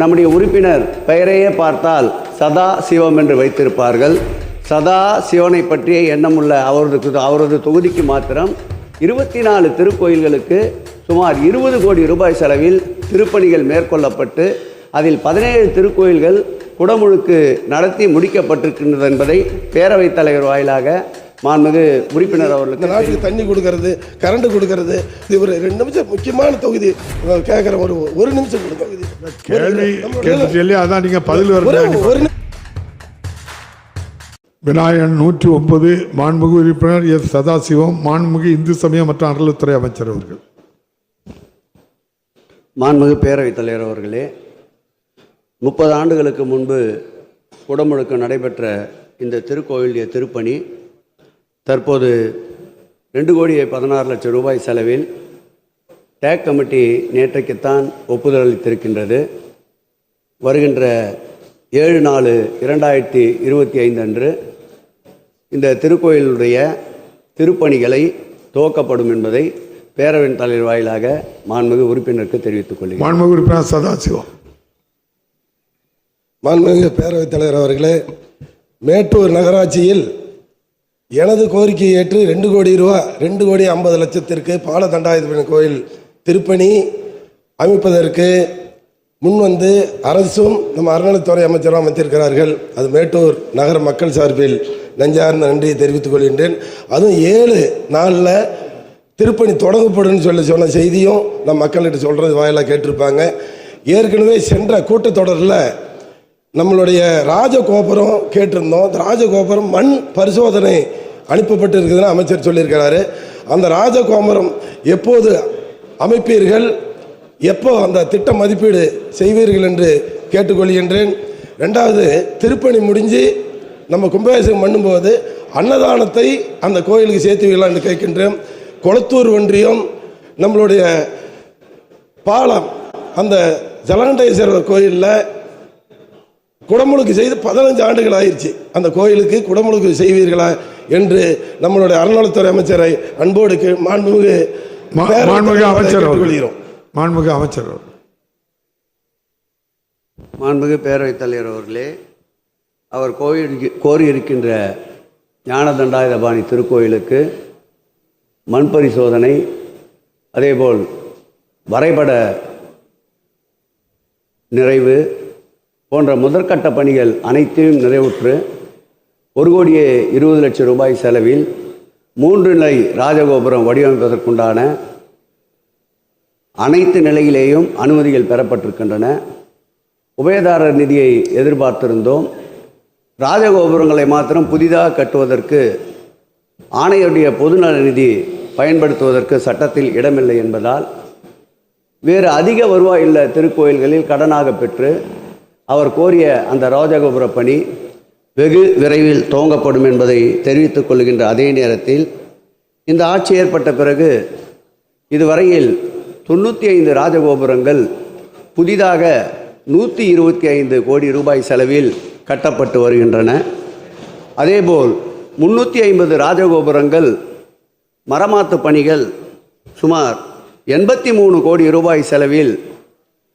நம்முடைய உறுப்பினர் பெயரையே பார்த்தால் சதா சிவம் என்று வைத்திருப்பார்கள். சதா சிவனை பற்றிய எண்ணமுள்ள அவரது அவரது தொகுதிக்கு மாத்திரம் இருபத்தி நாலு திருக்கோயில்களுக்கு சுமார் இருபது கோடி ரூபாய் செலவில் திருப்பணிகள் மேற்கொள்ளப்பட்டு அதில் பதினேழு திருக்கோயில்கள் குடமுழுக்கு நடத்தி முடிக்கப்பட்டிருக்கின்றது என்பதை பேரவைத் தலைவர் வாயிலாக மாண்புமிகு உறுப்பினர் இந்த அவர்களுக்கு நாட்டுக்கு தண்ணி கொடுக்கறது கரண்ட் கொடுக்கறது இது ஒரு ரெண்டு நிமிஷம் முக்கியமான தொகுதி. கேட்குற ஒரு ஒரு நிமிஷம் கொடுங்க. கேள்வி சொல்லி அதான் நீங்க பதில் நி- விநாயகன் நூற்றி ஒன்பது மாண்புமிகு உறுப்பினர் எஸ். சதாசிவம் மாண்புமிகு இந்து சமய மற்றும் அறநிலைத்துறை அமைச்சர் அவர்கள். மாண்புமிகு பேரவைத் தலைவர் அவர்களே முப்பது ஆண்டுகளுக்கு முன்பு குடமுழுக்கு நடைபெற்ற இந்த திருக்கோயிலுடைய திருப்பணி தற்போது ரெண்டு கோடியே பதினாறு லட்சம் ரூபாய் செலவில் டேக் கமிட்டி நேற்றைக்குத்தான் ஒப்புதல் அளித்திருக்கின்றது. வருகின்ற ஏழு நாலு இரண்டாயிரத்தி இருபத்தி ஐந்து அன்று இந்த திருக்கோயிலுடைய திருப்பணிகளை துவக்கப்படும் என்பதை பேரவையின் தலைவர் வாயிலாக மாண்புமிகு உறுப்பினருக்கு தெரிவித்துக் கொள்கிறேன். மாண்புமிகு உறுப்பினர் சதாசிவம். மாண்புமிகு பேரவைத் தலைவர் அவர்களே மேட்டூர் நகராட்சியில் எனது கோரிக்கையை ஏற்று ரெண்டு கோடி ரூபா ரெண்டு கோடி ஐம்பது லட்சத்திற்கு பால தண்டாயுதபுரம் கோயில் திருப்பணி அமைப்பதற்கு முன்வந்து அரசும் நம்ம அறநிலைத்துறை அமைச்சரும் அமைத்திருக்கிறார்கள். அது மேட்டூர் நகர மக்கள் சார்பில் நெஞ்சார்ந்த நன்றியை தெரிவித்துக் கொள்கின்றேன். அதுவும் ஏழு நாளில் திருப்பணி தொடங்கப்படும் சொல்லி சொன்ன செய்தியும் நம் மக்கள்கிட்ட சொல்கிறது வாயிலாக கேட்டிருப்பாங்க. ஏற்கனவே சென்ற கூட்டத்தொடரில் நம்மளுடைய ராஜகோபுரம் கேட்டிருந்தோம். அந்த ராஜகோபுரம் மண் பரிசோதனை அனுப்பப்பட்டு இருக்குதுன்னு அமைச்சர் சொல்லியிருக்கிறாரு. அந்த ராஜகோபுரம் எப்போது அமைப்பீர்கள்? எப்போ அந்த திட்ட மதிப்பீடு செய்வீர்கள் என்று கேட்டுக்கொள்கின்றேன். ரெண்டாவது திருப்பணி முடிஞ்சு நம்ம கும்பாபிஷேகம் பண்ணும்போது அன்னதானத்தை அந்த கோயிலுக்கு சேர்த்துவீங்களா என்று கேட்கின்றேன். கொளத்தூர் ஒன்றியம் நம்மளுடைய பாலம் அந்த ஜலகண்டேஸ்வரர் கோயிலில் குடமுழுக்கு செய்து பதினஞ்சு ஆண்டுகள் ஆயிடுச்சு அந்த கோயிலுக்கு குடமுழுக்கு செய்வீர்களா என்று நம்மளுடைய அறநிலைத்துறை அமைச்சரை அன்போடு கே- மாண்புமிகு மாண்புமிகு அமைச்சர் கேட்டுக்கொள்கிறோம். மாண்புமிகு அமைச்சர் மாண்புமிகு பேரவைத் தலைவர் அவர்களே அவர் கோயில் கோரியிருக்கின்ற ஞானதண்டாயுதபாணி திருக்கோயிலுக்கு மண் பரிசோதனை அதேபோல் வரைபட நிறைவு போன்ற முதற்கட்ட பணிகள் அனைத்தையும் நிறைவுற்று ஒரு கோடியே இருபது லட்சம் ரூபாய் செலவில் மூன்று நிலை ராஜகோபுரம் வடிவமைப்பதற்குண்டான அனைத்து நிலையிலேயும் அனுமதிகள் பெறப்பட்டிருக்கின்றன. உபயதாரர் நிதியை எதிர்பார்த்திருந்தோம். ராஜகோபுரங்களை மாத்திரம் புதிதாக கட்டுவதற்கு ஆணையுடைய பொதுநல நிதி பயன்படுத்துவதற்கு சட்டத்தில் இடமில்லை என்பதால் வேறு அதிக வருவாயுள்ள திருக்கோயில்களில் கடனாக பெற்று அவர் கோரிய அந்த ராஜகோபுர பணி வெகு விரைவில் துவங்கப்படும் என்பதை தெரிவித்துக் கொள்கின்ற அதே நேரத்தில் இந்த ஆட்சி ஏற்பட்ட பிறகு இதுவரையில் தொண்ணூற்றி ஐந்து ராஜகோபுரங்கள் புதிதாக நூற்றி இருபத்தி ஐந்து கோடி ரூபாய் செலவில் கட்டப்பட்டு வருகின்றன. அதேபோல் முன்னூற்றி ஐம்பது ராஜகோபுரங்கள் மரமாத்து பணிகள் சுமார் எண்பத்தி மூணு கோடி ரூபாய் செலவில்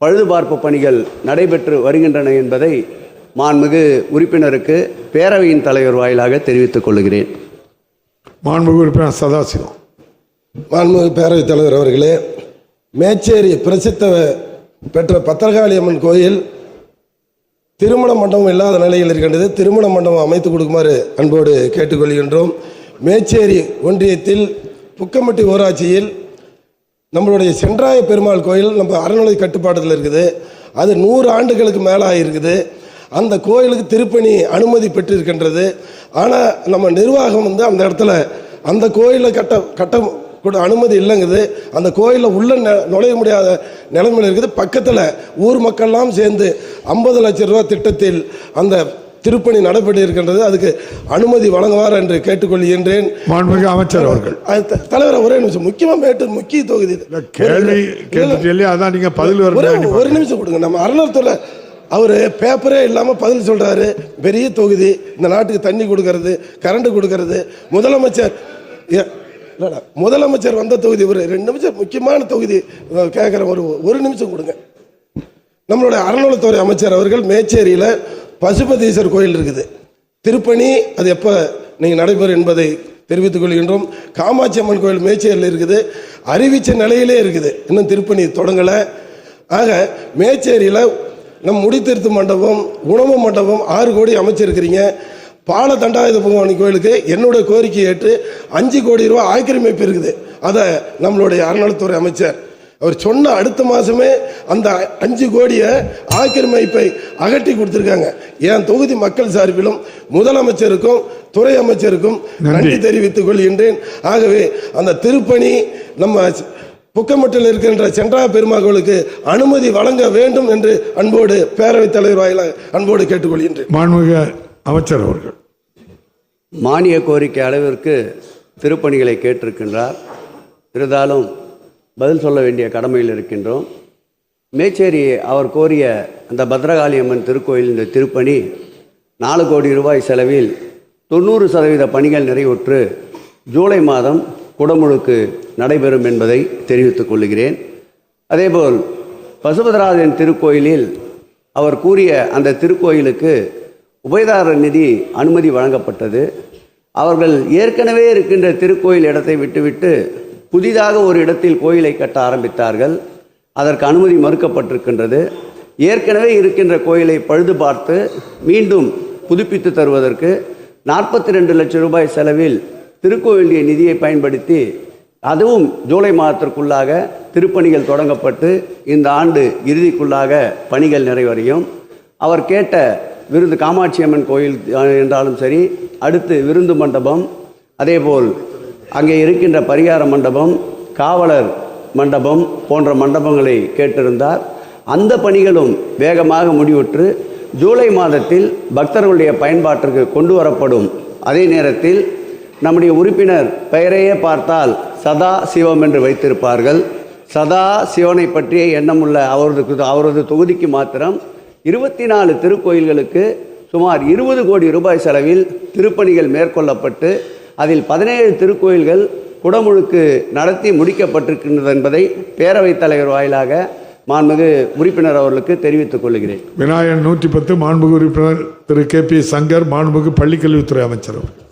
பழுதுபார்ப்பு பணிகள் நடைபெற்று வருகின்றன என்பதை மாண்புமிகு உறுப்பினருக்கு பேரவையின் தலைவர் வாயிலாக தெரிவித்துக் கொள்கிறேன். மாண்புமிகு உறுப்பினர் சதாசிவம். மாண்புமிகு பேரவைத் தலைவர் அவர்களே மேச்சேரி பிரசித்த பெற்ற பத்திரகாளி அம்மன் கோயில் திருமண மண்டபம் இல்லாத நிலையில் இருக்கின்றது. திருமண மண்டபம் அமைத்து கொடுக்குமாறு அன்போடு கேட்டுக்கொள்கின்றோம். மேச்சேரி ஒன்றியத்தில் புக்கம்பட்டி ஊராட்சியில் நம்மளுடைய சென்றாய பெருமாள் கோயில் நம்ம அறநிலை கட்டுப்பாட்டில் இருக்குது. அது நூறு ஆண்டுகளுக்கு மேலாக இருக்குது. அந்த கோயிலுக்கு திருப்பணி அனுமதி பெற்றிருக்கின்றது. ஆனால் நம்ம நிர்வாகம் வந்து அந்த இடத்துல அந்த கோயிலில் கட்ட கட்ட கூட அனுமதி இல்லைங்குது. அந்த கோயிலில் உள்ள நுழைய முடியாத நிலைமையில் இருக்குது. பக்கத்தில் ஊர் மக்கள்லாம் சேர்ந்து ஐம்பது லட்சம் ரூபா திட்டத்தில் அந்த திருப்பணி நடைபெற்று இருக்கின்றது அதுக்கு அனுமதி வழங்குவார் என்று கேட்டுக்கொள்கின்றேன். மாண்புமிகு அமைச்சர் அவர்கள். தலைவரை ஒரே நிமிஷம். முக்கியமா மேட்டூர் முக்கிய தொகுதி கேள்வி சொல்லி அதான் நீங்க பதில் ஒரே நிமிஷம் கொடுங்க. நம்ம அறநிலையத்துல அவர் பேப்பரே இல்லாம பதில் சொல்றாரு. பெரிய தொகுதி. இந்த நாட்டுக்கு தண்ணி கொடுக்கறது கரண்ட் கொடுக்கறது. முதலமைச்சர் இல்லடா, முதலமைச்சர் வந்த தொகுதி ஒரு ரெண்டு நிமிஷம். முக்கியமான தொகுதி கேட்குற ஒரு ஒரு நிமிஷம் கொடுங்க. நம்மளுடைய அறநிலைத்துறை அமைச்சர் அவர்கள் மேச்சேரியில் பசுபதீஸ்வரர் கோயில் இருக்குது. திருப்பணி அது எப்போ நீங்கள் நடைபெறும் என்பதை தெரிவித்துக் கொள்கின்றோம். காமாட்சி அம்மன் கோயில் மேச்சேரியில் இருக்குது. அறிவிச்ச நிலையிலே இருக்குது. இன்னும் திருப்பணி தொடங்கலை. ஆக மேச்சேரியில் நம் முடித்திருத்து மண்டபம் உணவு மண்டபம் ஆறு கோடி அமைச்சிருக்கிறீங்க. பால தண்டாயுத பகவானி கோயிலுக்கு என்னோட கோரிக்கை ஏற்று அஞ்சு கோடி ரூபாய் ஆக்கிரமிப்பு இருக்குது. அதை நம்மளுடைய அறநிலைத்துறை அமைச்சர் அவர் சொன்ன அடுத்த மாதமே அந்த அஞ்சு கோடியை ஆக்கிரமிப்பை அகற்றி கொடுத்துருக்காங்க. என் தொகுதி மக்கள் சார்பிலும் முதலமைச்சருக்கும் துறை அமைச்சருக்கும் நன்றி. தெரிவித்துக் கொள்கின்றேன். ஆகவே அந்த திருப்பணி நம்ம புக்கமட்டில் இருக்கின்ற சென்றா பெருமாள்களுக்கு அனுமதி வழங்க வேண்டும் என்று அன்போடு பேரவைத் தலைவர் வாயிலாக அன்போடு கேட்டுக்கொள்கின்றேன். மாண்புமிகு அமைச்சர் அவர்கள். மானிய கோரிக்கை அளவிற்கு திருப்பணிகளை கேட்டிருக்கின்றார். இருந்தாலும் பதில் சொல்ல வேண்டிய கடமையில் இருக்கின்றோம். மேச்சேரி அவர் கோரிய அந்த பத்ரகாளியம்மன் திருக்கோயில் இந்த திருப்பணி நாலு கோடி ரூபாய் செலவில் தொண்ணூறு சதவீத பணிகள் நிறைவுற்று ஜூலை மாதம் குடமுழுக்கு நடைபெறும் என்பதை தெரிவித்துக் கொள்கிறேன். அதேபோல் பசுபதராஜன் திருக்கோயிலில் அவர் கூறிய அந்த திருக்கோயிலுக்கு உபயதார நிதி அனுமதி வழங்கப்பட்டது. அவர்கள் ஏற்கனவே இருக்கின்ற திருக்கோயில் இடத்தை விட்டுவிட்டு புதிதாக ஒரு இடத்தில் கோயிலை கட்ட ஆரம்பித்தார்கள். அதற்கு அனுமதி மறுக்கப்பட்டிருக்கின்றது. ஏற்கனவே இருக்கின்ற கோயிலை பழுது பார்த்து மீண்டும் புதுப்பித்து தருவதற்கு நாற்பத்தி ரெண்டு லட்சம் ரூபாய் செலவில் திருக்கோவிலிய நிதியை பயன்படுத்தி அதுவும் ஜூலை மாதத்திற்குள்ளாக திருப்பணிகள் தொடங்கப்பட்டு இந்த ஆண்டு இறுதிக்குள்ளாக பணிகள் நிறைவடையும். அவர் கேட்ட விருந்து காமாட்சி அம்மன் கோயில் என்றாலும் சரி அடுத்து விருந்து மண்டபம் அதேபோல் அங்கே இருக்கின்ற பரிகார மண்டபம் காவலர் மண்டபம் போன்ற மண்டபங்களை கேட்டிருந்தார். அந்த பணிகளும் வேகமாக முடிவுற்று ஜூலை மாதத்தில் பக்தர்களுடைய பயன்பாட்டிற்கு கொண்டு வரப்படும். அதே நேரத்தில் நம்முடைய உறுப்பினர் பெயரையே பார்த்தால் சதா சிவம் என்று வைத்திருப்பார்கள். சதா சிவனை பற்றிய எண்ணமுள்ள அவரது அவரது தொகுதிக்கு மாத்திரம் இருபத்தி நாலு திருக்கோயில்களுக்கு சுமார் இருபது கோடி ரூபாய் செலவில் திருப்பணிகள் மேற்கொள்ளப்பட்டு அதில் பதினேழு திருக்கோயில்கள் குடமுழுக்கு நடத்தி முடிக்கப்பட்டிருக்கின்றது என்பதை பேரவைத் தலைவர் வாயிலாக மாண்புமிகு உறுப்பினர் அவர்களுக்கு தெரிவித்துக் கொள்கிறேன். விநாயகன் நூற்றி பத்து மாண்புமிகு உறுப்பினர் திரு கே பி சங்கர் மாண்புமிகு பள்ளிக்கல்வித்துறை அமைச்சர் அவர்கள்.